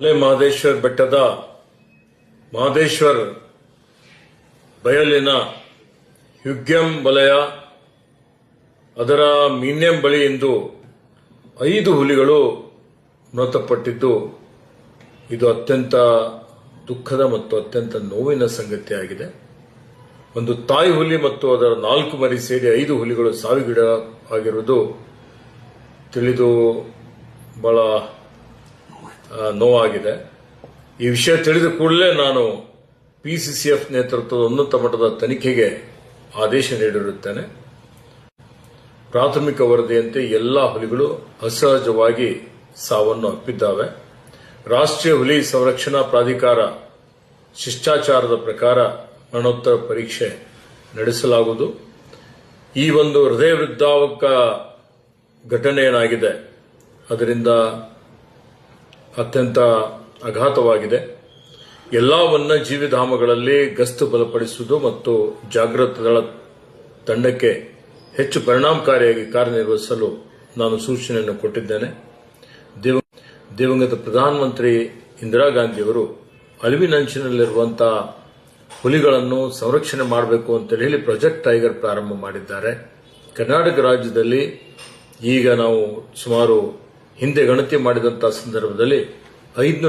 ಮಲೆ ಮಹದೇಶ್ವರ್ ಬೆಟ್ಟದ ಮಹದೇಶ್ವರ್ ಬಯಲಿನ ಹ್ಯುಗ್ಯಂ ವಲಯ, ಅದರ ಮೀನ್ಯಂ ಬಳಿ ಇಂದು ಐದು ಹುಲಿಗಳು ಮೃತಪಟ್ಟಿದ್ದು. ಇದು ಅತ್ಯಂತ ದುಃಖದ ಮತ್ತು ಅತ್ಯಂತ ನೋವಿನ ಸಂಗತಿಯಾಗಿದೆ ಒಂದು ತಾಯಿ ಹುಲಿ ಮತ್ತು ಅದರ ನಾಲ್ಕು ಮರಿ ಸೇರಿ ಐದು ಹುಲಿಗಳು ಸಾವಿಗಿಡ ಆಗಿರುವುದು ತಿಳಿದು ಬಹಳ ನೋವಾಗಿದೆ. ಈ ವಿಷಯ ತಿಳಿದ ಕೂಡಲೇ ನಾನು ಪಿಸಿಸಿಎಫ್ ನೇತೃತ್ವದ ಉನ್ನತ ಮಟ್ಟದ ತನಿಖೆಗೆ ಆದೇಶ ನೀಡಿರುತ್ತೇನೆ. ಪ್ರಾಥಮಿಕ ವರದಿಯಂತೆ ಎಲ್ಲಾ ಹುಲಿಗಳು ಅಸಹಜವಾಗಿ ಸಾವನ್ನು ಅಪ್ಪಿದ್ದಾವೆ. ರಾಷ್ಟ್ರೀಯ ಹುಲಿ ಸಂರಕ್ಷಣಾ ಪ್ರಾಧಿಕಾರ ಶಿಷ್ಟಾಚಾರದ ಪ್ರಕಾರ ಮರಣೋತ್ತರ ಪರೀಕ್ಷೆ ನಡೆಸಲಾಗುವುದು. ಈ ಒಂದು ಹೃದಯ ವೃದ್ಧಾವಕ ಘಟನೆ ಏನಾಗಿದೆ? ಅದರಿಂದ ಅತ್ಯಂತ ಆಘಾತವಾಗಿದೆ. ಎಲ್ಲ ವನ್ನ ಧಾಮಗಳಲ್ಲಿ ಗಸ್ತು ಬಲಪಡಿಸುವುದು ಮತ್ತು ಜಾಗೃತ ದಳ ತಂಡಕ್ಕೆ ಹೆಚ್ಚು ಪರಿಣಾಮಕಾರಿಯಾಗಿ ಕಾರ್ಯನಿರ್ವಹಿಸಲು ನಾನು ಸೂಚನೆಯನ್ನು ಕೊಟ್ಟಿದ್ದೇನೆ. ದಿವ- ದಿವಂಗತ ಪ್ರಧಾನಮಂತ್ರಿ ಇಂದಿರಾ ಗಾಂಧಿಯವರು ಅಳಿವಿನಂಚಿನಲ್ಲಿರುವಂತಹ ಹುಲಿಗಳನ್ನು ಸಂರಕ್ಷಣೆ ಮಾಡಬೇಕು ಅಂತ ಹೇಳಿ ಪ್ರಾಜೆಕ್ಟ್ ಟೈಗರ್ ಪ್ರಾರಂಭ ಮಾಡಿದ್ದಾರೆ. ಕರ್ನಾಟಕ ರಾಜ್ಯದಲ್ಲಿ ಈಗ ನಾವು ಸುಮಾರು ಹಿಂದೆ ಗಣತಿ ಮಾಡಿದಂತಹ ಸಂದರ್ಭದಲ್ಲಿ ಐದು